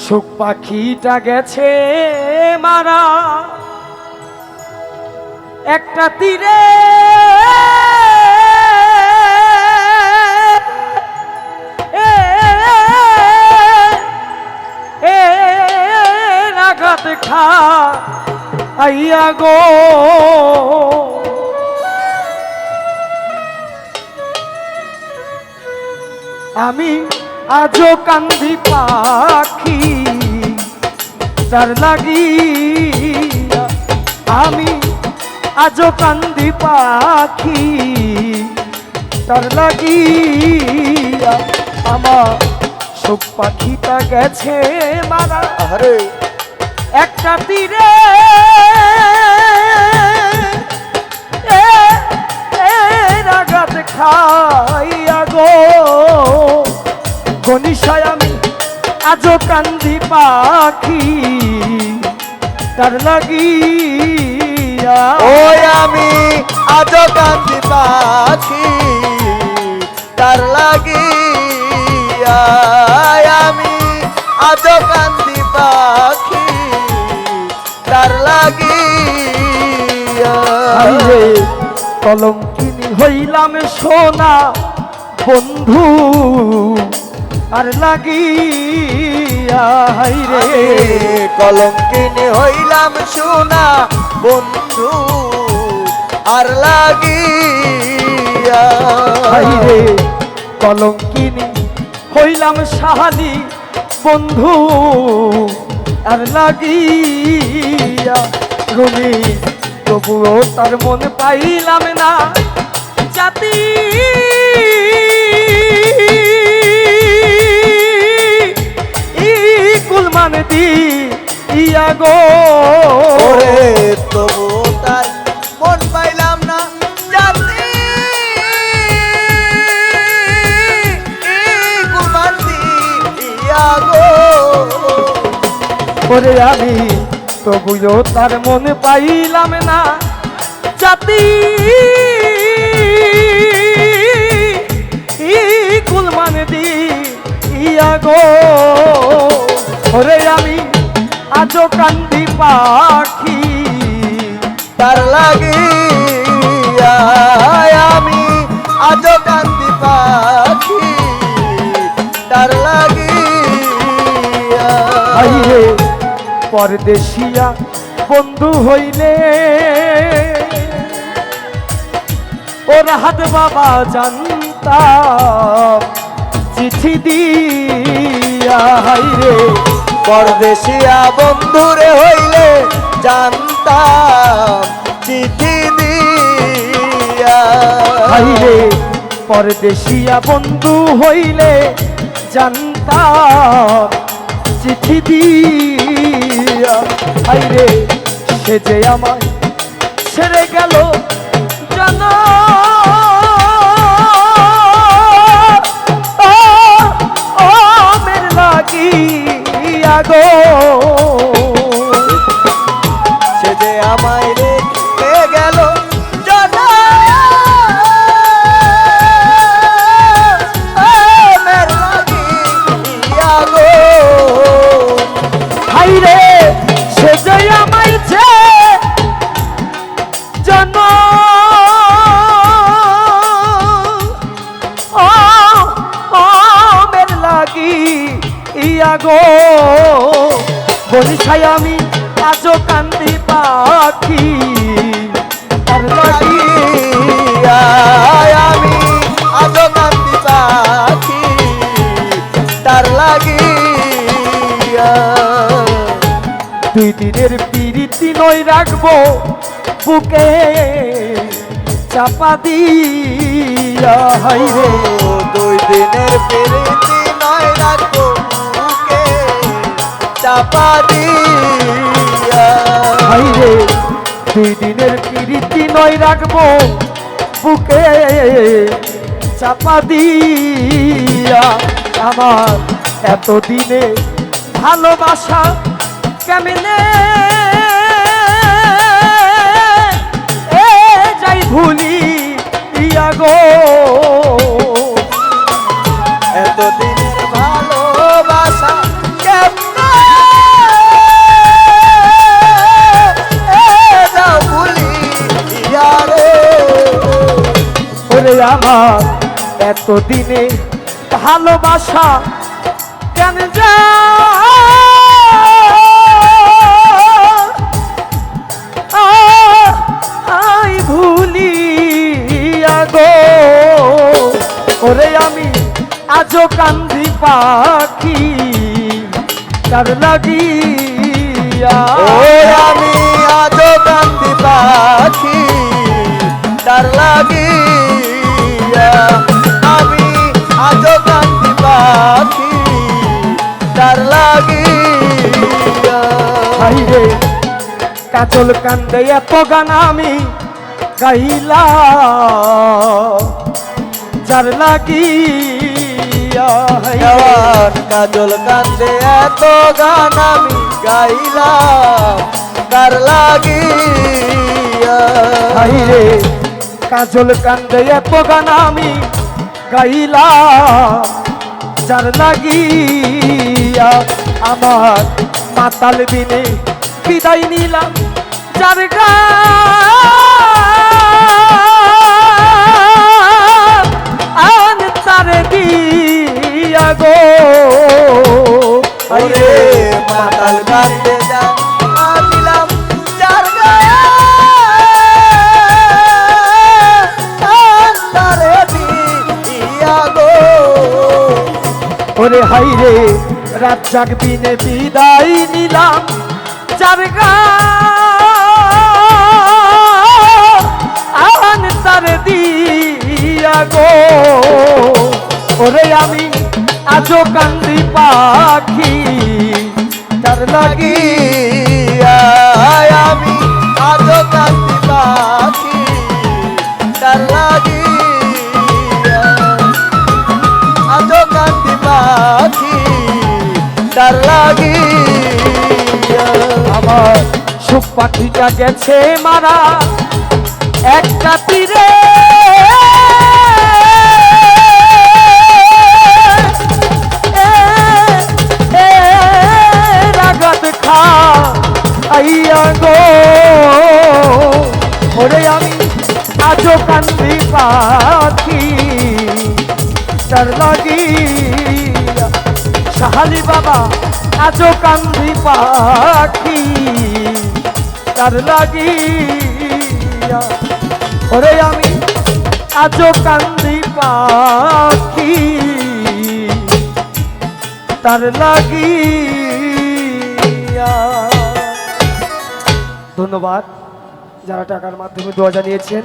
সুখ পাখিটা গেছে মারা একটা তীরে আঘাত খা আইয়া গো আমি আজও কান্দি পাখি তার লাগি আমি আজও কান্দি পাখি তার লাগি আমার সব পাখিটা গেছে মারা। আরে একটা তীরে রাগাত খাইয়া গো। গনিশায় আমি আজও কান্দি পাখি তার লাগিয়া। ওই আমি আজ কান্দি পাখি তার লাগিয়া। আমি আজ কান্দি পাখি তার লাগিয়া। কিনি হইলাম সোনা বন্ধু আর লাগিয়া হাইরে। কলম কিনে হইলাম সোনা বন্ধু আর লাগিয়া। হাইরে কলম কিনি হইলাম সাহালি বন্ধু আর লাগিয়া। রুমি তবুও তার মন পাইলাম না। জাতি। কুলমান দি ইয়া গো ওরে তবু তার মন পাইলাম না জাতি। কুরবান দিয়া গো ওরে আমি তবুও তার মন পাইলাম না জাতি। কুলমান দি, ইয়া গো। ওরে আমি আজও কান্দি পাখি, তার লাগিয়া আমি আজ কান্দি পাখি, তার আইরে পরদেশিয়া বন্ধু হইলে ওর হাত বাবা জানতাম। চিঠি দিয়া হাইরে পরদেশিয়া বন্ধুরে হইলে জানতাম। চিঠি দিয়া। হাইরে পরদেশিয়া বন্ধু হইলে জানতাম। চিঠি দিয়া। হাইরে সে যে আমায় ছেড়ে গেল জানা। গো সে যে আমায় রেখে বরিশাই আমি আজও কান্দি পাখি। তার আমি আজ কান্দি পাখি। তার লাগিয়া দুই দিনের পিরিতি নই রাখব বুকে চাপা দিয়া। হাইরে ও দুই দিনের প্রীতি নয় রাখো বুকে চাপা দিয়া রে দুই দিনের কীর্তি নয় রাখব, বুকে চাপা দিয়া। আমার এতদিনে ভালোবাসা কেমনে আমার এতদিনে ভালোবাসা কেন যা আই ভুলিয়া গো। ওরে আমি আজও কান্দি পাখি, তার লাগিয়া। আমি আজো কান্দি পাখি, তার লাগিয়া হাইরে কাজল কান্দে এত গান আমি গাইলা যার লাগিয়া জওয়ান কাজল কান্দে এত গান আমি গাইলাম তার লাগিয়া। হাইরে কাজল কান্দে এত গান আমি গাইলা যার লাগিয়া আমার মাতাল বিনে বিদায় নিলাম যার গান। তার দিয়া গো। ওরে মাতাল চার গায়ে রাত জাগবিনে বিদায় নিলাম যার গান তার দিয়া গো। ওরে আমি আজও কান্দি পাখি সুখ পাখিটা গেছে মারা। একটা তীরে। রাগাত খা। ওরে আমি আজও কান্দি পাখি। তার লাগিয়া সাহালি বাবা, আজও কান্দি পাখি। তার লাগিয়া। ওরে আমি আজও কান্দি পাখি। তার লাগিয়া। ধন্যবাদ যারা টাকার মাধ্যমে দোয়া জানিয়েছেন।